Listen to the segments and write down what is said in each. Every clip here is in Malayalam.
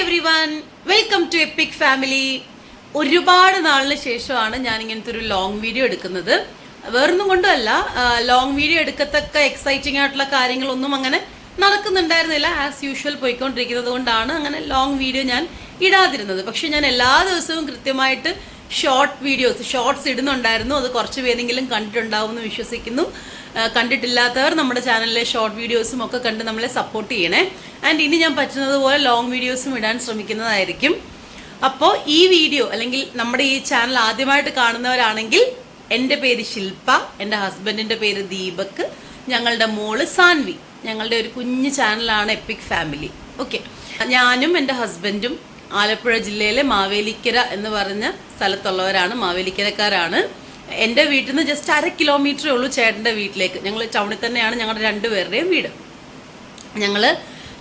Everyone welcome to epic family ഒരുപാട് നാളിന് ശേഷമാണ് ഞാൻ ഇങ്ങനത്തെ ഒരു ലോങ് വീഡിയോ എടുക്കുന്നത്. വേറൊന്നും കൊണ്ടുമല്ല ലോങ് വീഡിയോ എടുക്കത്തക്ക എക്സൈറ്റിംഗ് ആയിട്ടുള്ള കാര്യങ്ങളൊന്നും അങ്ങനെ നടക്കുന്നുണ്ടായിരുന്നില്ല. ആസ് യൂഷ്വൽ പോയിക്കൊണ്ടിരിക്കുന്നത് കൊണ്ടാണ് അങ്ങനെ ലോങ് വീഡിയോ ഞാൻ ഇടാതിരുന്നത്. പക്ഷെ ഞാൻ എല്ലാ ദിവസവും കൃത്യമായിട്ട് ഷോർട്ട് വീഡിയോസ് ഷോർട്സ് ഇടുന്നുണ്ടായിരുന്നു. അത് കുറച്ച് പേരെങ്കിലും കണ്ടിട്ടുണ്ടാവും എന്ന് വിശ്വസിക്കുന്നു. കണ്ടിട്ടില്ലാത്തവർ നമ്മുടെ ചാനലിലെ ഷോർട്ട് വീഡിയോസും ഒക്കെ കണ്ട് നമ്മളെ സപ്പോർട്ട് ചെയ്യണേ. ആൻഡ് ഇനി ഞാൻ പറ്റുന്നത് പോലെ ലോങ് വീഡിയോസും ഇടാൻ ശ്രമിക്കുന്നതായിരിക്കും. അപ്പോൾ ഈ വീഡിയോ അല്ലെങ്കിൽ നമ്മുടെ ഈ ചാനൽ ആദ്യമായിട്ട് കാണുന്നവരാണെങ്കിൽ എന്റെ പേര് ശില്പ എന്റെ ഹസ്ബൻഡിന്റെ പേര് ദീപക് ഞങ്ങളുടെ മോൾ സാൻവി. ഞങ്ങളുടെ ഒരു കുഞ്ഞു ചാനലാണ് എപ്പിക് ഫാമിലി ഓക്കെ ഞാനും എന്റെ ഹസ്ബൻഡും ആലപ്പുഴ ജില്ലയിലെ മാവേലിക്കര എന്ന് പറഞ്ഞ സ്ഥലത്തുള്ളവരാണ് മാവേലിക്കരക്കാരാണ്. എന്റെ വീട്ടിൽ നിന്ന് ജസ്റ്റ് അര കിലോമീറ്ററേ ഉള്ളൂ ചേട്ടന്റെ വീട്ടിലേക്ക്. ഞങ്ങൾ ടൗണിൽ തന്നെയാണ് ഞങ്ങളുടെ രണ്ടുപേരുടെയും വീട്. ഞങ്ങൾ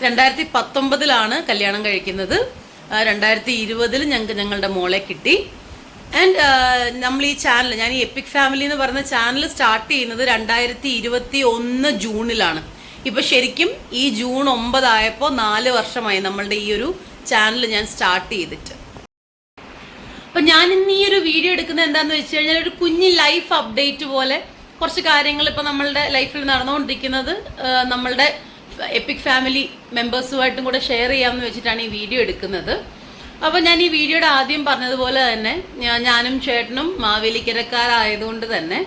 രണ്ടായിരത്തി പത്തൊമ്പതിലാണ് കല്യാണം കഴിക്കുന്നത്. രണ്ടായിരത്തി ഇരുപതിൽ ഞങ്ങൾക്ക് ഞങ്ങളുടെ മോളെ കിട്ടി. ആൻഡ് നമ്മൾ ഈ ചാനൽ ഞാൻ ഈ എപ്പിക് ഫാമിലി എന്ന് പറയുന്ന ചാനൽ സ്റ്റാർട്ട് ചെയ്യുന്നത് രണ്ടായിരത്തി ഇരുപത്തി ഒന്ന് ജൂണിലാണ്. ഇപ്പോൾ ശരിക്കും ഈ ജൂൺ ഒമ്പതായപ്പോൾ നാല് വർഷമായി നമ്മളുടെ ഈ ഒരു ചാനൽ ഞാൻ സ്റ്റാർട്ട് ചെയ്തിട്ട്. അപ്പൊ ഞാൻ ഇന്ന് ഈ ഒരു വീഡിയോ എടുക്കുന്നത് എന്താന്ന് വെച്ച് കഴിഞ്ഞാൽ ഒരു കുഞ്ഞ് ലൈഫ് അപ്ഡേറ്റ് പോലെ കുറച്ച് കാര്യങ്ങൾ ഇപ്പൊ നമ്മളുടെ ലൈഫിൽ നടന്നുകൊണ്ടിരിക്കുന്നത് നമ്മളുടെ എപ്പിക് ഫാമിലി മെമ്പേഴ്സുമായിട്ടും കൂടെ ഷെയർ ചെയ്യാമെന്ന് വെച്ചിട്ടാണ് ഈ വീഡിയോ എടുക്കുന്നത്. അപ്പൊ ഞാൻ ഈ വീഡിയോയുടെ ആദ്യം പറഞ്ഞതുപോലെ തന്നെ ഞാനും ചേട്ടനും മാവേലിക്കരക്കാരായതുകൊണ്ട് തന്നെ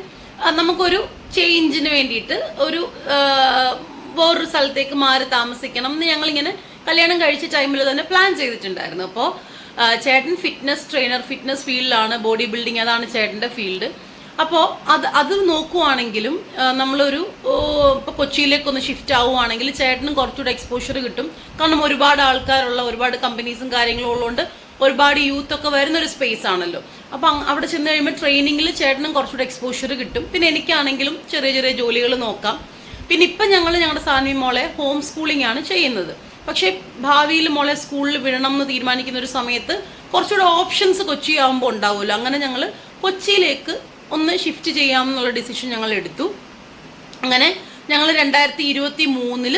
നമുക്കൊരു ചേഞ്ചിന് വേണ്ടിയിട്ട് ഒരു വേറൊരു സ്ഥലത്തേക്ക് മാറി താമസിക്കണം എന്ന് ഞങ്ങളിങ്ങനെ കല്യാണം കഴിച്ച ടൈമിൽ തന്നെ പ്ലാൻ ചെയ്തിട്ടുണ്ടായിരുന്നു. അപ്പോൾ ചേട്ടൻ ഫിറ്റ്നസ് ട്രെയിനർ ഫിറ്റ്നസ് ഫീൽഡിലാണ് ബോഡി ബിൽഡിംഗ് അതാണ് ചേട്ടന്റെ ഫീൽഡ് അപ്പോൾ അത് അത് നോക്കുവാണെങ്കിലും നമ്മളൊരു ഇപ്പോൾ കൊച്ചിയിലേക്കൊന്ന് ഷിഫ്റ്റ് ആവുകയാണെങ്കിൽ ചേട്ടനും കുറച്ചുകൂടെ എക്സ്പോഷർ കിട്ടും. കാരണം ഒരുപാട് ആൾക്കാരുള്ള ഒരുപാട് കമ്പനീസും കാര്യങ്ങളും ഉള്ളതുകൊണ്ട് ഒരുപാട് യൂത്ത് ഒക്കെ വരുന്ന ഒരു സ്പേസ് ആണല്ലോ. അപ്പം അവിടെ ചെന്ന് കഴിയുമ്പോൾ ട്രെയിനിങ്ങിൽ ചേട്ടനും കുറച്ചുകൂടെ എക്സ്പോഷർ കിട്ടും. പിന്നെ എനിക്കാണെങ്കിലും ചെറിയ ചെറിയ ജോലികൾ നോക്കാം. പിന്നെ ഇപ്പം ഞങ്ങൾ ഞങ്ങളുടെ സാനിമോളെ മോളെ ഹോം സ്കൂളിംഗ് ആണ് ചെയ്യുന്നത്. പക്ഷേ ഭാവിയിൽ മോളെ സ്കൂളിൽ വിടണം എന്ന് തീരുമാനിക്കുന്ന ഒരു സമയത്ത് കുറച്ചുകൂടെ ഓപ്ഷൻസ് കൊച്ചി ആകുമ്പോൾ ഉണ്ടാവുമല്ലോ. അങ്ങനെ ഞങ്ങൾ കൊച്ചിയിലേക്ക് ഒന്ന് ഷിഫ്റ്റ് ചെയ്യാം ചെയ്യാമെന്നുള്ള ഡിസിഷൻ ഞങ്ങൾ എടുത്തു. അങ്ങനെ ഞങ്ങൾ രണ്ടായിരത്തി ഇരുപത്തി മൂന്നിൽ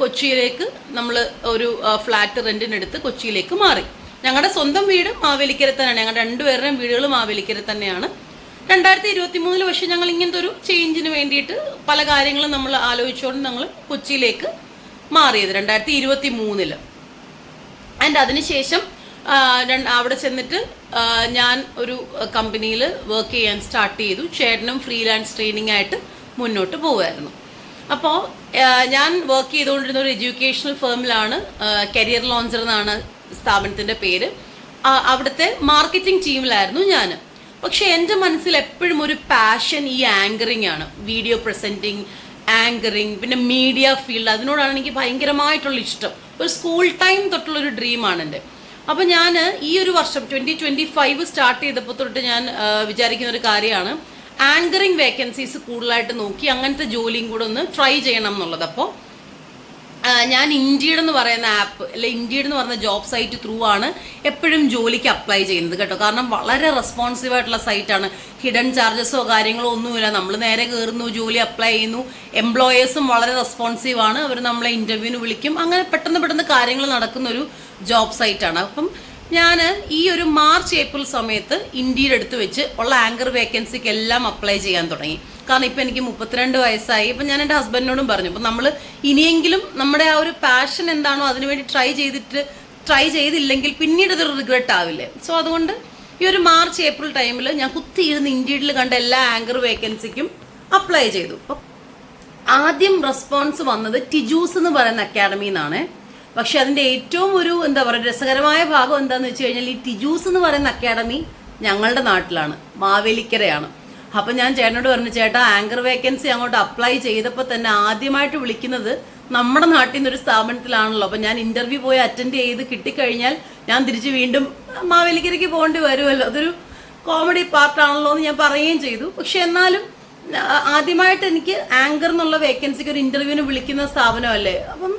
കൊച്ചിയിലേക്ക് നമ്മൾ ഒരു ഫ്ലാറ്റ് റെന്റിനെടുത്ത് കൊച്ചിയിലേക്ക് മാറി. ഞങ്ങളുടെ സ്വന്തം വീട് മാവേലിക്കര തന്നെയാണ്. ഞങ്ങളുടെ രണ്ടുപേരുടെയും വീടുകൾ മാവേലിക്കര തന്നെയാണ്. രണ്ടായിരത്തി ഇരുപത്തി മൂന്നിൽ പക്ഷെ ഞങ്ങൾ ഇങ്ങനത്തെ ഒരു ചേഞ്ചിന് വേണ്ടിയിട്ട് പല കാര്യങ്ങളും നമ്മൾ ആലോചിച്ചുകൊണ്ട് ഞങ്ങൾ കൊച്ചിയിലേക്ക് മാറിയത് രണ്ടായിരത്തി ഇരുപത്തി മൂന്നിൽ ആൻഡ് അതിനുശേഷം അവിടെ ചെന്നിട്ട് ഞാൻ ഒരു കമ്പനിയിൽ വർക്ക് ചെയ്യാൻ സ്റ്റാർട്ട് ചെയ്തു. ചേട്ടനും ഫ്രീലാൻസ് ട്രെയിനിങ് ആയിട്ട് മുന്നോട്ട് പോവുമായിരുന്നു. അപ്പോൾ ഞാൻ വർക്ക് ചെയ്തുകൊണ്ടിരുന്ന ഒരു എഡ്യൂക്കേഷണൽ ഫേമിലാണ് കരിയർ ലോഞ്ചർ എന്നാണ് സ്ഥാപനത്തിന്റെ പേര്. അവിടുത്തെ മാർക്കറ്റിംഗ് ടീമിലായിരുന്നു ഞാൻ പക്ഷേ എന്റെ മനസ്സിൽ എപ്പോഴും ഒരു പാഷൻ ഈ ആങ്കറിങ് ആണ്. വീഡിയോ പ്രസന്റിങ് ആങ്കറിങ് പിന്നെ മീഡിയ ഫീൽഡ് അതിനോടാണ് എനിക്ക് ഭയങ്കരമായിട്ടുള്ള ഇഷ്ടം. ഒരു സ്കൂൾ ടൈം തൊട്ടുള്ള ഒരു ഡ്രീമാണ് എന്റെ. അപ്പോൾ ഞാൻ ഈ ഒരു വർഷം ട്വന്റി ട്വന്റി ഫൈവ് സ്റ്റാർട്ട് ചെയ്തപ്പോൾ തൊട്ട് ഞാൻ വിചാരിക്കുന്ന ഒരു കാര്യമാണ്. ആങ്കറിങ് വേക്കൻസീസ് കൂടുതലായിട്ട് നോക്കി അങ്ങനത്തെ ജോലിയും കൂടെ ഒന്ന് ട്രൈ ചെയ്യണം എന്നുള്ളത്. അപ്പോൾ ഞാൻ ഇൻഡീഡ് എന്ന് പറയുന്ന ആപ്പ് അല്ലെ ഇൻഡീഡ് എന്ന് പറയുന്ന ജോബ് സൈറ്റ് ത്രൂ ആണ് എപ്പോഴും ജോലിക്ക് അപ്ലൈ ചെയ്യുന്നത് കേട്ടോ. കാരണം വളരെ റെസ്പോൺസീവ് ആയിട്ടുള്ള സൈറ്റാണ് ഹിഡൻ ചാർജസോ കാര്യങ്ങളോ ഒന്നുമില്ല. നമ്മൾ നേരെ കയറുന്നു ജോലി അപ്ലൈ ചെയ്യുന്നു. എംപ്ലോയേഴ്സും വളരെ റെസ്പോൺസീവ് ആണ്. അവർ നമ്മളെ ഇന്റർവ്യൂവിന് വിളിക്കും. അങ്ങനെ പെട്ടെന്ന് പെട്ടെന്ന് കാര്യങ്ങൾ നടക്കുന്ന ഒരു ജോബ് സൈറ്റാണ് അപ്പം ഞാൻ ഈ ഒരു മാർച്ച് ഏപ്രിൽ സമയത്ത് ഇന്ത്യയിൽ എടുത്തു വെച്ച് ഉള്ള ആങ്കർ വേക്കൻസിക്ക് എല്ലാം അപ്ലൈ ചെയ്യാൻ തുടങ്ങി. കാരണം ഇപ്പം എനിക്ക് മുപ്പത്തിരണ്ട് വയസ്സായി. ഇപ്പം ഞാൻ എന്റെ ഹസ്ബൻഡിനോടും പറഞ്ഞു. അപ്പം നമ്മൾ ഇനിയെങ്കിലും നമ്മുടെ ആ ഒരു പാഷൻ എന്താണോ അതിനുവേണ്ടി ട്രൈ ചെയ്തിട്ട് ട്രൈ ചെയ്തില്ലെങ്കിൽ പിന്നീട് ഇത് റിഗ്രറ്റ് ആവില്ലേ? സോ അതുകൊണ്ട് ഈ ഒരു മാർച്ച് ഏപ്രിൽ ടൈമിൽ ഞാൻ കുത്തി ഇരുന്ന് ഇന്ത്യയിൽ കണ്ട എല്ലാ ആങ്കർ വേക്കൻസിക്കും അപ്ലൈ ചെയ്തു. അപ്പം ആദ്യം റെസ്പോൺസ് വന്നത് ടിജൂസ് എന്ന് പറയുന്ന അക്കാഡമിയിൽ നിന്നാണ് പക്ഷെ അതിന്റെ ഏറ്റവും ഒരു എന്താ പറയുക രസകരമായ ഭാഗം എന്താന്ന് വെച്ച് കഴിഞ്ഞാൽ ഈ ടിജൂസ് എന്ന് പറയുന്ന അക്കാഡമി ഞങ്ങളുടെ നാട്ടിലാണ്. മാവേലിക്കരയാണ്. അപ്പൊ ഞാൻ ചേട്ടനോട് പറഞ്ഞു ചേട്ടാ ആങ്കർ വേക്കൻസി അങ്ങോട്ട് അപ്ലൈ ചെയ്തപ്പോൾ തന്നെ ആദ്യമായിട്ട് വിളിക്കുന്നത് നമ്മുടെ നാട്ടിൽ നിന്നൊരു സ്ഥാപനത്തിലാണല്ലോ. അപ്പം ഞാൻ ഇന്റർവ്യൂ പോയി അറ്റൻഡ് ചെയ്ത് കിട്ടിക്കഴിഞ്ഞാൽ ഞാൻ തിരിച്ച് വീണ്ടും മാവേലിക്കരയ്ക്ക് പോകേണ്ടി വരുമല്ലോ. അതൊരു കോമഡി പാർട്ടാണല്ലോ എന്ന് ഞാൻ പറയുകയും ചെയ്തു. പക്ഷെ എന്നാലും ആദ്യമായിട്ട് എനിക്ക് ആങ്കർ എന്നുള്ള വേക്കൻസിക്ക് ഒരു ഇന്റർവ്യൂവിന് വിളിക്കുന്ന സ്ഥാപനമല്ലേ? അപ്പം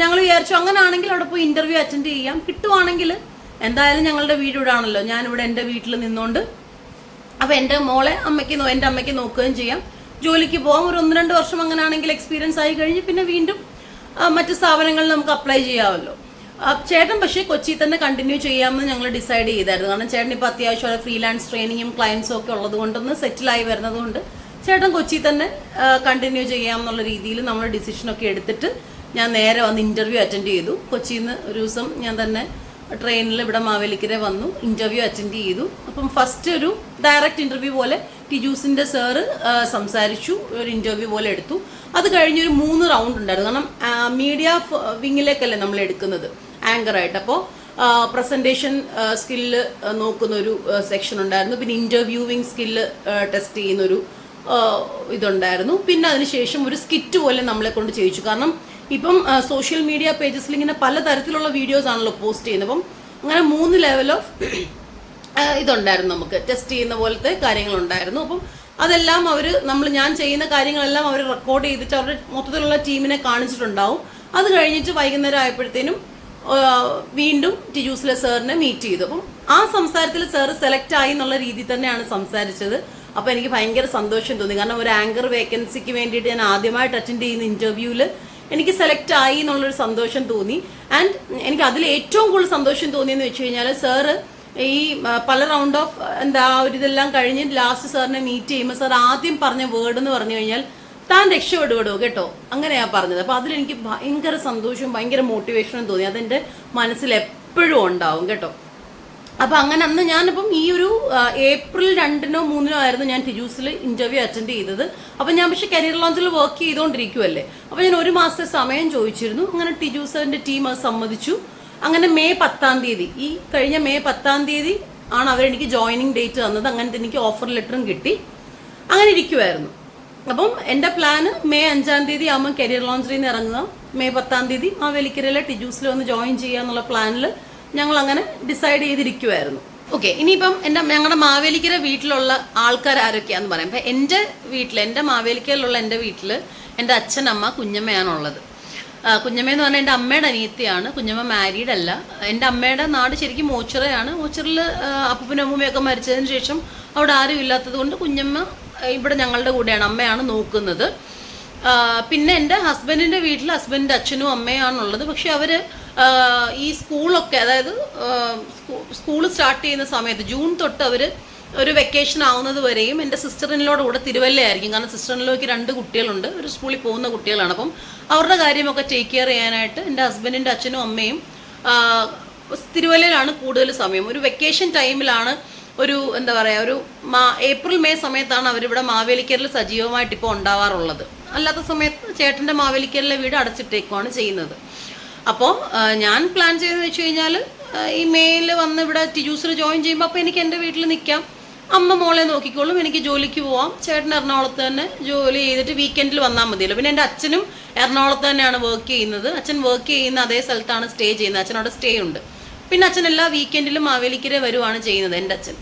ഞങ്ങൾ വിചാരിച്ചു അങ്ങനാണെങ്കിൽ അവിടെ പോയി ഇന്റർവ്യൂ അറ്റൻഡ് ചെയ്യാം. കിട്ടുവാണെങ്കിൽ എന്തായാലും ഞങ്ങളുടെ വീട് ഇവിടെ ആണല്ലോ ഞാനിവിടെ എന്റെ വീട്ടിൽ നിന്നുകൊണ്ട് അപ്പൊ എന്റെ മോളെ അമ്മയ്ക്ക് എന്റെ അമ്മയ്ക്ക് നോക്കുകയും ചെയ്യാം. ജോലിക്ക് പോകാം ഒരു ഒന്ന് രണ്ട് വർഷം അങ്ങനെ ആണെങ്കിൽ എക്സ്പീരിയൻസ് ആയി കഴിഞ്ഞ് പിന്നെ വീണ്ടും മറ്റ് സ്ഥാപനങ്ങളിൽ നമുക്ക് അപ്ലൈ ചെയ്യാമല്ലോ. ചേട്ടൻ പക്ഷേ കൊച്ചിയിൽ തന്നെ കണ്ടിന്യൂ ചെയ്യാമെന്ന് ഞങ്ങൾ ഡിസൈഡ് ചെയ്തായിരുന്നു. കാരണം ചേട്ടൻ ഇപ്പോൾ അത്യാവശ്യം ഫ്രീലാൻസ് ട്രെയിനിങ്ങും ക്ലയൻസും ഒക്കെ ഉള്ളത് കൊണ്ടൊന്ന് സെറ്റിലായി വരുന്നത് കൊണ്ട് ചേട്ടൻ കൊച്ചിയിൽ തന്നെ കണ്ടിന്യൂ ചെയ്യാം എന്നുള്ള രീതിയിൽ നമ്മൾ ഡിസിഷനൊക്കെ എടുത്തിട്ട് ഞാൻ നേരെ വന്ന് ഇന്റർവ്യൂ അറ്റൻഡ് ചെയ്തു. കൊച്ചിയിൽ നിന്ന് ഒരു ദിവസം ഞാൻ തന്നെ ട്രെയിനിൽ ഇവിടെ മാവേലിക്കര വന്നു ഇന്റർവ്യൂ അറ്റൻഡ് ചെയ്തു. അപ്പം ഫസ്റ്റ് ഒരു ഡയറക്റ്റ് ഇന്റർവ്യൂ പോലെ ടിജൂസിന്റെ സാറ് സംസാരിച്ചു ഒരു ഇന്റർവ്യൂ പോലെ എടുത്തു. അത് കഴിഞ്ഞൊരു മൂന്ന് റൗണ്ട് ഉണ്ടായിരുന്നു. കാരണം മീഡിയ വിങ്ങിലേക്കല്ലേ നമ്മൾ എടുക്കുന്നത് ആങ്കറായിട്ട് അപ്പോൾ പ്രസന്റേഷൻ സ്കില്ല് നോക്കുന്ന ഒരു സെക്ഷൻ ഉണ്ടായിരുന്നു. പിന്നെ ഇന്റർവ്യൂവിങ് സ്കില്ല് ടെസ്റ്റ് ചെയ്യുന്നൊരു ഇതുണ്ടായിരുന്നു. പിന്നെ അതിനുശേഷം ഒരു സ്കിറ്റ് പോലെ നമ്മളെ കൊണ്ട് ചെയ്യിച്ചു. കാരണം ഇപ്പം സോഷ്യൽ മീഡിയ പേജസിൽ ഇങ്ങനെ പലതരത്തിലുള്ള വീഡിയോസ് ആണല്ലോ പോസ്റ്റ് ചെയ്യുന്നത്. അപ്പം അങ്ങനെ മൂന്ന് ലെവൽ ഓഫ് ഇതുണ്ടായിരുന്നു നമുക്ക്. ടെസ്റ്റ് ചെയ്യുന്ന പോലത്തെ കാര്യങ്ങളുണ്ടായിരുന്നു. അപ്പം അതെല്ലാം അവർ നമ്മൾ ഞാൻ ചെയ്യുന്ന കാര്യങ്ങളെല്ലാം അവർ റെക്കോർഡ് ചെയ്തിട്ട് അവരുടെ മൊത്തത്തിലുള്ള ടീമിനെ കാണിച്ചിട്ടുണ്ടാവും. അത് കഴിഞ്ഞിട്ട് വൈകുന്നേരം ആയപ്പോഴത്തേനും വീണ്ടും ടിജൂസിലെ സാറിനെ മീറ്റ് ചെയ്തു. അപ്പം ആ സംസാരത്തിൽ സാറ് സെലക്ട് ആയി എന്നുള്ള രീതിയിൽ തന്നെയാണ് സംസാരിച്ചത്. അപ്പോൾ എനിക്ക് ഭയങ്കര സന്തോഷം തോന്നി. കാരണം ഒരു ആങ്കർ വേക്കൻസിക്ക് വേണ്ടിയിട്ട് ഞാൻ ആദ്യമായിട്ട് അറ്റൻഡ് ചെയ്യുന്ന ഇന്റർവ്യൂവിൽ എനിക്ക് സെലക്ട് ആയി എന്നുള്ളൊരു സന്തോഷം തോന്നി. ആൻഡ് എനിക്ക് അതിൽ ഏറ്റവും കൂടുതൽ സന്തോഷം തോന്നിയെന്ന് വെച്ച് കഴിഞ്ഞാൽ സാറ് ഈ പല റൗണ്ട് ഓഫ് എന്താ ഒരു ഇതെല്ലാം കഴിഞ്ഞ് ലാസ്റ്റ് സാറിനെ മീറ്റ് ചെയ്യുമ്പോൾ സാർ ആദ്യം പറഞ്ഞ വേർഡ് എന്ന് പറഞ്ഞു കഴിഞ്ഞാൽ താൻ രക്ഷപ്പെടുവിടോ കേട്ടോ? അങ്ങനെയാ പറഞ്ഞത്. അപ്പോൾ അതിലെനിക്ക് ഭയങ്കര സന്തോഷവും ഭയങ്കര മോട്ടിവേഷനും തോന്നി. അതെന്റെ മനസ്സിൽ എപ്പോഴും ഉണ്ടാവും കേട്ടോ. അപ്പൊ അങ്ങനെ അന്ന് ഞാനിപ്പം ഈ ഒരു ഏപ്രിൽ രണ്ടിനോ മൂന്നിനോ ആയിരുന്നു ഞാൻ ടിജൂസിൽ ഇന്റർവ്യൂ അറ്റൻഡ് ചെയ്തത്. അപ്പൊ ഞാൻ പക്ഷെ കരിയർ ലോഞ്ചിൽ വർക്ക് ചെയ്തുകൊണ്ടിരിക്കുമല്ലേ അപ്പൊ ഞാൻ ഒരു മാസത്തെ സമയം ചോദിച്ചിരുന്നു. അങ്ങനെ ടിജൂസിന്റെ ടീം അത് സമ്മതിച്ചു. അങ്ങനെ മെയ് പത്താം തീയതി ഈ കഴിഞ്ഞ മെയ് പത്താം തീയതി ആണ് അവരെനിക്ക് ജോയിനിങ് ഡേറ്റ് തന്നത്. അങ്ങനത്തെ എനിക്ക് ഓഫർ ലെറ്ററും കിട്ടി. അങ്ങനെ ഇരിക്കുമായിരുന്നു അപ്പം എന്റെ പ്ലാന് മെയ് അഞ്ചാം തീയതി ആകുമ്പോൾ കരിയർ ലോഞ്ചിൽ നിന്ന് ഇറങ്ങുക. മെയ് പത്താം തീയതി ആ വെലിക്കരയിലെ ടിജൂസിൽ വന്ന് ജോയിൻ ചെയ്യുക എന്നുള്ള പ്ലാനിൽ ഞങ്ങൾ അങ്ങനെ ഡിസൈഡ് ചെയ്തിരിക്കുമായിരുന്നു ഓക്കെ ഇനിയിപ്പം എന്റെ ഞങ്ങളുടെ മാവേലിക്കര വീട്ടിലുള്ള ആൾക്കാർ ആരൊക്കെയാന്ന് പറയാം. ഇപ്പം എന്റെ വീട്ടിൽ എന്റെ മാവേലിക്കരയിലുള്ള എന്റെ വീട്ടിൽ എന്റെ അച്ഛനമ്മ കുഞ്ഞമ്മയാണുള്ളത് കുഞ്ഞമ്മ എന്ന് പറഞ്ഞാൽ എന്റെ അമ്മയുടെ അനിയത്തിയാണ്. കുഞ്ഞമ്മ മാരീഡ് അല്ല. എന്റെ അമ്മയുടെ നാട് ശരിക്കും മോച്ചറയാണ് മോച്ചറിൽ അപ്പൂപ്പനും അമ്മൂമ്മയൊക്കെ മരിച്ചതിന് ശേഷം അവിടെ ആരും ഇല്ലാത്തത് കൊണ്ട് കുഞ്ഞമ്മ ഇവിടെ ഞങ്ങളുടെ കൂടെയാണ് അമ്മയാണ് നോക്കുന്നത്. പിന്നെ എന്റെ ഹസ്ബൻഡിന്റെ വീട്ടിൽ ഹസ്ബൻഡിന്റെ അച്ഛനും അമ്മയാണുള്ളത്. പക്ഷെ അവർ ഈ സ്കൂളൊക്കെ അതായത് സ്കൂൾ സ്റ്റാർട്ട് ചെയ്യുന്ന സമയത്ത് ജൂൺ തൊട്ട് അവർ ഒരു വെക്കേഷൻ ആവുന്നത് വരെയും എന്റെ സിസ്റ്ററിനോട് കൂടെ തിരുവല്ലയായിരിക്കും കാരണം സിസ്റ്ററിനോക്ക് രണ്ട് കുട്ടികളുണ്ട്. ഒരു സ്കൂളിൽ പോകുന്ന കുട്ടികളാണ്. അപ്പം അവരുടെ കാര്യമൊക്കെ ടേക്ക് കെയർ ചെയ്യാനായിട്ട് എന്റെ ഹസ്ബൻഡിന്റെ അച്ഛനും അമ്മയും തിരുവല്ലയിലാണ് കൂടുതൽ സമയം. ഒരു വെക്കേഷൻ ടൈമിലാണ് ഒരു എന്താ പറയുക ഒരു മാ ഏപ്രിൽ മെയ് സമയത്താണ് അവരിവിടെ മാവേലിക്കരിൽ സജീവമായിട്ട് ഇപ്പോൾ ഉണ്ടാവാറുള്ളത്. അല്ലാത്ത സമയത്ത് ചേട്ടന്റെ മാവേലിക്കരിലെ വീട് അടച്ചിട്ടേക്കുവാണ് ചെയ്യുന്നത്. അപ്പോൾ ഞാൻ പ്ലാൻ ചെയ്തതെന്ന് വെച്ച് കഴിഞ്ഞാൽ ഈ മെയിൽ വന്ന് ഇവിടെ ടിജൂസർ ജോയിൻ ചെയ്യുമ്പോൾ അപ്പോൾ എനിക്ക് എന്റെ വീട്ടിൽ നിൽക്കാം അമ്മ മോളെ നോക്കിക്കോളും എനിക്ക് ജോലിക്ക് പോവാം. ചേട്ടൻ എറണാകുളത്ത് തന്നെ ജോലി ചെയ്തിട്ട് വീക്കെൻഡിൽ വന്നാൽ മതിയല്ലോ. പിന്നെ എന്റെ അച്ഛനും എറണാകുളത്ത് തന്നെയാണ് വർക്ക് ചെയ്യുന്നത്. അച്ഛൻ വർക്ക് ചെയ്യുന്ന അതേ സ്ഥലത്താണ് സ്റ്റേ ചെയ്യുന്നത്. അച്ഛനോട് സ്റ്റേ ഉണ്ട്. പിന്നെ അച്ഛൻ എല്ലാ വീക്കെൻഡിലും മാവേലിക്കര വരുവാണ് ചെയ്യുന്നത് എന്റെ അച്ഛൻ.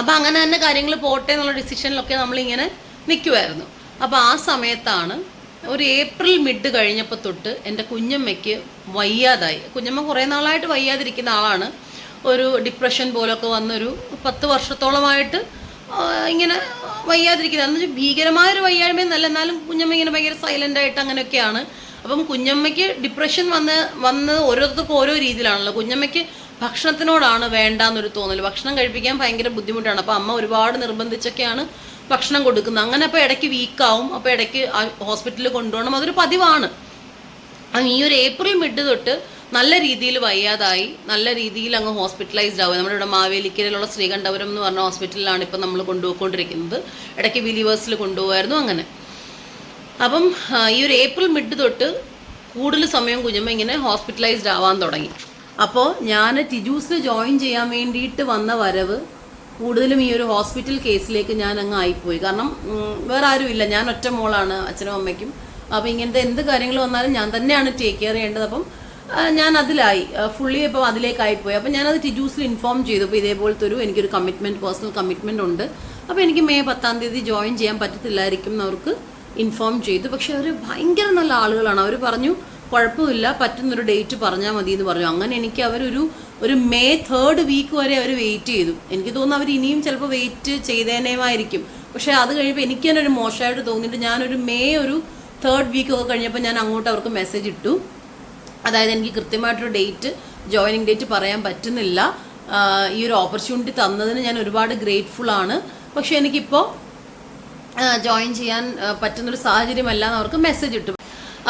അപ്പോൾ അങ്ങനെ തന്നെ കാര്യങ്ങൾ പോട്ടെ എന്നുള്ള ഡിസിഷനിലൊക്കെ നമ്മളിങ്ങനെ നിൽക്കുമായിരുന്നു അപ്പോൾ ആ സമയത്താണ് ഒരു ഏപ്രിൽ മിഡ് കഴിഞ്ഞപ്പോൾ തൊട്ട് എന്റെ കുഞ്ഞമ്മയ്ക്ക് വയ്യാതായി. കുഞ്ഞമ്മ കുറേ നാളായിട്ട് വയ്യാതിരിക്കുന്ന ആളാണ്. ഒരു ഡിപ്രഷൻ പോലൊക്കെ വന്നൊരു പത്ത് വർഷത്തോളമായിട്ട് ഇങ്ങനെ വയ്യാതിരിക്കുന്നത് എന്ന് വെച്ചാൽ ഭീകരമായൊരു വയ്യായ്മയെന്നല്ല എന്നാലും കുഞ്ഞമ്മ ഇങ്ങനെ ഭയങ്കര സൈലന്റ് ആയിട്ട് അങ്ങനെയൊക്കെയാണ്. അപ്പം കുഞ്ഞമ്മയ്ക്ക് ഡിപ്രഷൻ വന്ന് വന്ന് ഓരോരുത്തർക്കും ഓരോ രീതിയിലാണല്ലോ. കുഞ്ഞമ്മയ്ക്ക് ഭക്ഷണത്തിനോടാണ് വേണ്ടാന്നൊരു തോന്നൽ ഭക്ഷണം കഴിപ്പിക്കാൻ ഭയങ്കര ബുദ്ധിമുട്ടാണ്. അപ്പോൾ അമ്മ ഒരുപാട് നിർബന്ധിച്ചൊക്കെയാണ് ഭക്ഷണം കൊടുക്കുന്നത് അങ്ങനെ അപ്പോൾ ഇടയ്ക്ക് വീക്കാവും അപ്പോൾ ഇടയ്ക്ക് ഹോസ്പിറ്റലിൽ കൊണ്ടുപോകണം. അതൊരു പതിവാണ്. ഈ ഒരു ഏപ്രിൽ മിഡ് തൊട്ട് നല്ല രീതിയിൽ വയ്യാതായി. നല്ല രീതിയിൽ അങ്ങ് ഹോസ്പിറ്റലൈസ്ഡ് ആവുക. നമ്മുടെ ഇവിടെ മാവേലിക്കരയിലുള്ള ശ്രീകണ്ഠപുരം എന്ന് പറഞ്ഞ ഹോസ്പിറ്റലിലാണ് ഇപ്പം നമ്മൾ കൊണ്ടുപോയിക്കൊണ്ടിരിക്കുന്നത്. ഇടയ്ക്ക് ബിലീവേഴ്സിൽ കൊണ്ടുപോകായിരുന്നു അങ്ങനെ. അപ്പം ഈ ഒരു ഏപ്രിൽ മിഡ് തൊട്ട് കൂടുതൽ സമയം കുഞ്ഞുമ്പോൾ ഇങ്ങനെ ഹോസ്പിറ്റലൈസ്ഡ് ആവാൻ തുടങ്ങി. അപ്പോൾ ഞാൻ ടിജൂസ് ജോയിൻ ചെയ്യാൻ വേണ്ടിയിട്ട് വന്ന വരവ് കൂടുതലും ഈ ഒരു ഹോസ്പിറ്റൽ കേസിലേക്ക് ഞാൻ അങ്ങ് ആയിപ്പോയി. കാരണം വേറെ ആരും ഇല്ല. ഞാൻ ഒറ്റ മോളാണ് അച്ഛനും അമ്മയ്ക്കും. അപ്പോൾ ഇങ്ങനത്തെ എന്ത് കാര്യങ്ങൾ വന്നാലും ഞാൻ തന്നെയാണ് ടേക്ക് കെയർ ചെയ്യേണ്ടത്. അപ്പം ഞാൻ അതിലായി. ഫുള്ളി ഇപ്പോൾ അതിലേക്കായിപ്പോയി. അപ്പം ഞാനത് ടിജൂസിൽ ഇൻഫോം ചെയ്തു. അപ്പോൾ ഇതേപോലത്തെ ഒരു എനിക്കൊരു കമ്മിറ്റ്മെന്റ് പേഴ്സണൽ കമ്മിറ്റ്മെന്റ് ഉണ്ട്. അപ്പോൾ എനിക്ക് മെയ് പത്താം തീയതി ജോയിൻ ചെയ്യാൻ പറ്റത്തില്ലായിരിക്കും എന്ന് അവർക്ക് ഇൻഫോം ചെയ്തു. പക്ഷെ അവർ ഭയങ്കര നല്ല ആളുകളാണ്. അവർ പറഞ്ഞു കുഴപ്പമില്ല. പറ്റുന്നൊരു ഡേറ്റ് പറഞ്ഞാൽ മതി എന്ന് പറഞ്ഞു. അങ്ങനെ എനിക്ക് അവരൊരു ഒരു മെയ് തേർഡ് വീക്ക് വരെ അവർ വെയിറ്റ് ചെയ്തു. എനിക്ക് തോന്നുന്നു അവർ ഇനിയും ചിലപ്പോൾ വെയിറ്റ് ചെയ്തേനേമായിരിക്കും. പക്ഷേ അത് കഴിയുമ്പോൾ എനിക്ക് തന്നെ ഒരു മോശമായിട്ട് തോന്നിയിട്ട് ഞാനൊരു മെയ് ഒരു തേർഡ് വീക്ക് ഒക്കെ കഴിഞ്ഞപ്പോൾ ഞാൻ അങ്ങോട്ട് അവർക്ക് മെസ്സേജ് ഇട്ടു. അതായത് എനിക്ക് കൃത്യമായിട്ടൊരു ഡേറ്റ് ജോയിനിങ് ഡേറ്റ് പറയാൻ പറ്റുന്നില്ല. ഈ ഒരു ഓപ്പർച്യൂണിറ്റി തന്നതിന് ഞാൻ ഒരുപാട് ഗ്രേറ്റ്ഫുൾ ആണ്. പക്ഷെ എനിക്കിപ്പോൾ ജോയിൻ ചെയ്യാൻ പറ്റുന്നൊരു സാഹചര്യമല്ല എന്ന് അവർക്ക് മെസ്സേജ് ഇട്ടു.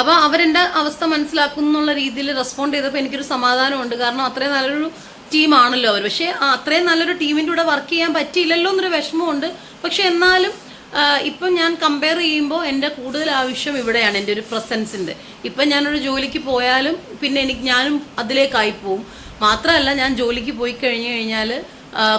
അപ്പോൾ അവരെന്റെ അവസ്ഥ മനസ്സിലാക്കുന്നു രീതിയിൽ റെസ്പോണ്ട് ചെയ്തപ്പോൾ എനിക്കൊരു സമാധാനമുണ്ട്. കാരണം അത്രയും നല്ലൊരു ടീമാണല്ലോ അവർ പക്ഷേ അത്രയും നല്ലൊരു ടീമിന്റെ കൂടെ വർക്ക് ചെയ്യാൻ പറ്റിയില്ലല്ലോ എന്നൊരു വിഷമമുണ്ട്. പക്ഷെ എന്നാലും ഇപ്പം ഞാൻ കമ്പയർ ചെയ്യുമ്പോൾ എന്റെ കൂടുതൽ ആവശ്യം ഇവിടെയാണ് എന്റെ ഒരു പ്രസൻസിന്റെ ഇപ്പം ഞാനൊരു ജോലിക്ക് പോയാലും പിന്നെ എനിക്ക് ഞാനും അതിലേക്കായി പോവും. മാത്രമല്ല ഞാൻ ജോലിക്ക് പോയി കഴിഞ്ഞു കഴിഞ്ഞാൽ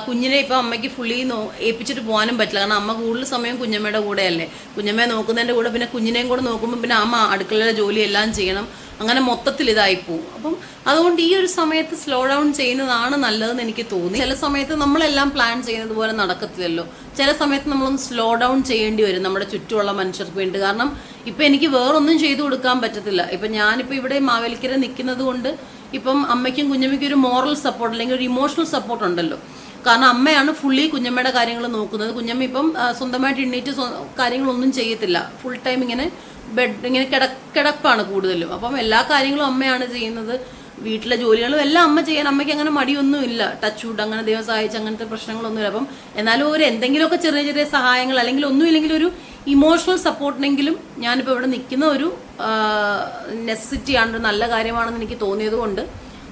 കുഞ്ഞിനെ ഇപ്പം അമ്മയ്ക്ക് ഫുള്ളി നോ ഏൽപ്പിച്ചിട്ട് പോകാനും പറ്റില്ല. കാരണം അമ്മ കൂടുതൽ സമയം കുഞ്ഞമ്മയുടെ കൂടെയല്ലേ. കുഞ്ഞമ്മയെ നോക്കുന്നതിന്റെ കൂടെ പിന്നെ കുഞ്ഞിനെയും കൂടെ നോക്കുമ്പോൾ പിന്നെ അമ്മ അടുക്കളയിലെ ജോലി എല്ലാം ചെയ്യണം. അങ്ങനെ മൊത്തത്തിൽ ഇതായി പോകും അപ്പം അതുകൊണ്ട് ഈ ഒരു സമയത്ത് സ്ലോ ഡൗൺ ചെയ്യുന്നതാണ് നല്ലതെന്ന് എനിക്ക് തോന്നി. ചില സമയത്ത് നമ്മളെല്ലാം പ്ലാൻ ചെയ്യുന്നത് പോലെ നടക്കത്തില്ലല്ലോ. ചില സമയത്ത് നമ്മളൊന്ന് സ്ലോ ഡൗൺ ചെയ്യേണ്ടി വരും നമ്മുടെ ചുറ്റുമുള്ള മനുഷ്യർക്ക് വേണ്ടി. കാരണം ഇപ്പം എനിക്ക് വേറൊന്നും ചെയ്തു കൊടുക്കാൻ പറ്റത്തില്ല. ഇപ്പം ഞാനിപ്പോൾ ഇവിടെ മാവേലിക്കര നിൽക്കുന്നത് കൊണ്ട് ഇപ്പം അമ്മയ്ക്കും കുഞ്ഞമ്മയ്ക്കും ഒരു മോറൽ സപ്പോർട്ട് അല്ലെങ്കിൽ ഒരു ഇമോഷണൽ സപ്പോർട്ട് ഉണ്ടല്ലോ. കാരണം അമ്മയാണ് ഫുള്ളി കുഞ്ഞമ്മയുടെ കാര്യങ്ങൾ നോക്കുന്നത്. കുഞ്ഞമ്മ ഇപ്പം സ്വന്തമായിട്ട് എണ്ണീറ്റ് കാര്യങ്ങളൊന്നും ചെയ്യത്തില്ല. ഫുൾ ടൈം ഇങ്ങനെ ബെഡ് ഇങ്ങനെ കിട കിടപ്പാണ് കൂടുതലും. അപ്പം എല്ലാ കാര്യങ്ങളും അമ്മയാണ് ചെയ്യുന്നത്. വീട്ടിലെ ജോലികളും എല്ലാം അമ്മ ചെയ്യാൻ അമ്മയ്ക്ക് അങ്ങനെ മടിയൊന്നുമില്ല. ടച്ച് വുഡ് അങ്ങനെ ദൈവം സഹായിച്ച് അങ്ങനത്തെ പ്രശ്നങ്ങളൊന്നുമില്ല. അപ്പം എന്നാലും ഒരു എന്തെങ്കിലുമൊക്കെ ചെറിയ ചെറിയ സഹായങ്ങൾ അല്ലെങ്കിൽ ഒന്നുമില്ലെങ്കിൽ ഒരു ഇമോഷണൽ സപ്പോർട്ടിനെങ്കിലും ഞാനിപ്പോൾ ഇവിടെ നിൽക്കുന്ന ഒരു നെസസിറ്റി ആണ് നല്ല കാര്യമാണെന്ന് എനിക്ക് തോന്നിയത് കൊണ്ട്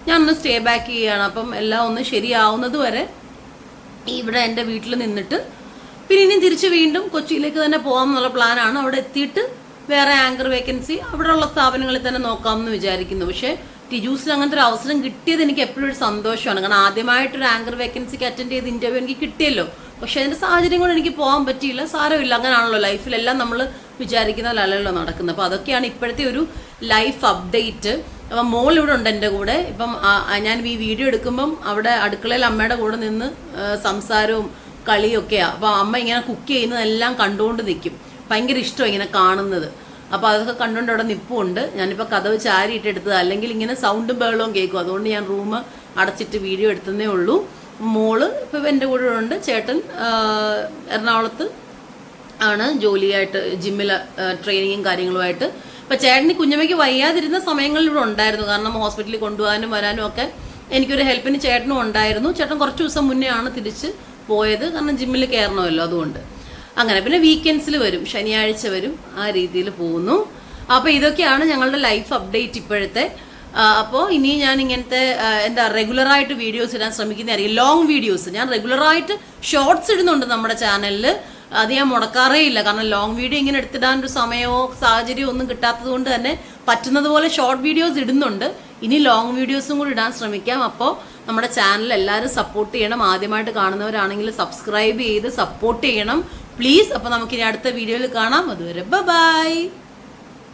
ഞാനൊന്ന് സ്റ്റേ ബാക്ക് ചെയ്യുകയാണ് അപ്പം എല്ലാം ഒന്ന് ശരിയാവുന്നത് വരെ ഇവിടെ എന്റെ വീട്ടിൽ നിന്നിട്ട് പിന്നെ ഇനിയും തിരിച്ച് വീണ്ടും കൊച്ചിയിലേക്ക് തന്നെ പോകാം എന്നുള്ള പ്ലാനാണ് അവിടെ എത്തിയിട്ട് വേറെ ആങ്കർ വേക്കൻസി അവിടെയുള്ള സ്ഥാപനങ്ങളിൽ തന്നെ നോക്കാമെന്ന് വിചാരിക്കുന്നു. പക്ഷേ ടിജൂസിൽ അങ്ങനത്തെ ഒരു അവസരം കിട്ടിയത് എനിക്ക് എപ്പോഴും ഒരു സന്തോഷമാണ്. കാരണം ആദ്യമായിട്ടൊരു ആങ്കർ വേക്കൻസിക്ക് അറ്റൻഡ് ചെയ്ത് ഇന്റർവ്യൂ എനിക്ക് കിട്ടിയല്ലോ. പക്ഷെ അതിന്റെ സാഹചര്യം കൊണ്ട് എനിക്ക് പോകാൻ പറ്റിയില്ല. സാരമില്ല. അങ്ങനെയാണല്ലോ ലൈഫിലെല്ലാം നമ്മൾ വിചാരിക്കുന്ന പോലെയല്ലല്ലോ നടക്കുന്നത്. അപ്പോൾ അതൊക്കെയാണ് ഇപ്പോഴത്തെ ഒരു ലൈഫ് അപ്ഡേറ്റ് അപ്പം മോൾ ഇവിടെ ഉണ്ട് എന്റെ കൂടെ. ഇപ്പം ഞാൻ ഈ വീഡിയോ എടുക്കുമ്പം അവിടെ അടുക്കളയിൽ അമ്മയുടെ കൂടെ നിന്ന് സംസാരവും കളിയൊക്കെയാണ് അപ്പോൾ അമ്മ ഇങ്ങനെ കുക്ക് ചെയ്യുന്നതെല്ലാം കണ്ടുകൊണ്ട് നിൽക്കും. ഭയങ്കര ഇഷ്ടമാണ് ഇങ്ങനെ കാണുന്നത്. അപ്പോൾ അതൊക്കെ കണ്ടുകൊണ്ട് അവിടെ നിപ്പുണ്ട്. ഞാനിപ്പോൾ കഥവ് ചാരിയിട്ട് എടുത്തത്? അല്ലെങ്കിൽ ഇങ്ങനെ സൗണ്ടും ബഹളവും കേൾക്കും. അതുകൊണ്ട് ഞാൻ റൂം അടച്ചിട്ട് വീഡിയോ എടുത്തതേ ഉള്ളൂ. മോൾ ഇപ്പം എന്റെ കൂടെ ഉണ്ട്. ചേട്ടൻ എറണാകുളത്ത് ആണ്. ജോലിയായിട്ട് ജിമ്മിൽ ട്രെയിനിങ്ങും കാര്യങ്ങളുമായിട്ട്. ഇപ്പം ചേട്ടന് കുഞ്ഞമ്മയ്ക്ക് വയ്യാതിരുന്ന സമയങ്ങളിൽ ഇവിടെ ഉണ്ടായിരുന്നു. കാരണം ഹോസ്പിറ്റലിൽ കൊണ്ടുപോകാനും വരാനും ഒക്കെ എനിക്കൊരു ഹെൽപ്പിന് ചേട്ടനും ഉണ്ടായിരുന്നു. ചേട്ടൻ കുറച്ച് ദിവസം മുന്നേ ആണ് തിരിച്ച് പോയത്. കാരണം ജിമ്മിൽ കയറണമല്ലോ അതുകൊണ്ട്. അങ്ങനെ പിന്നെ വീക്കെൻഡ്സിൽ വരും. ശനിയാഴ്ച വരും. ആ രീതിയിൽ പോകുന്നു. അപ്പോൾ ഇതൊക്കെയാണ് ഞങ്ങളുടെ ലൈഫ് അപ്ഡേറ്റ് ഇപ്പോഴത്തെ. അപ്പോൾ ഇനി ഞാൻ ഇങ്ങനത്തെ എന്താ റെഗുലറായിട്ട് വീഡിയോസ് ഇടാൻ ശ്രമിക്കുന്നതായിരിക്കും. ലോങ് വീഡിയോസ് ഞാൻ റെഗുലറായിട്ട് ഷോർട്സ് ഇടുന്നുണ്ട് നമ്മുടെ ചാനലിൽ അത് ഞാൻ മുടക്കാറേ ഇല്ല. കാരണം ലോങ് വീഡിയോ ഇങ്ങനെ എടുത്തിടാൻ ഒരു സമയമോ സാഹചര്യമോ ഒന്നും കിട്ടാത്തത് കൊണ്ട് തന്നെ പറ്റുന്നത് പോലെ ഷോർട്ട് വീഡിയോസ് ഇടുന്നുണ്ട്. ഇനി ലോങ് വീഡിയോസും കൂടി ഇടാൻ ശ്രമിക്കാം. അപ്പോൾ നമ്മുടെ ചാനൽ എല്ലാവരും സപ്പോർട്ട് ചെയ്യണം. ആദ്യമായിട്ട് കാണുന്നവരാണെങ്കിൽ സബ്സ്ക്രൈബ് ചെയ്ത് സപ്പോർട്ട് ചെയ്യണം. പ്ലീസ് അപ്പോൾ നമുക്കിനി അടുത്ത വീഡിയോയിൽ കാണാം. അതുവരെ ബൈ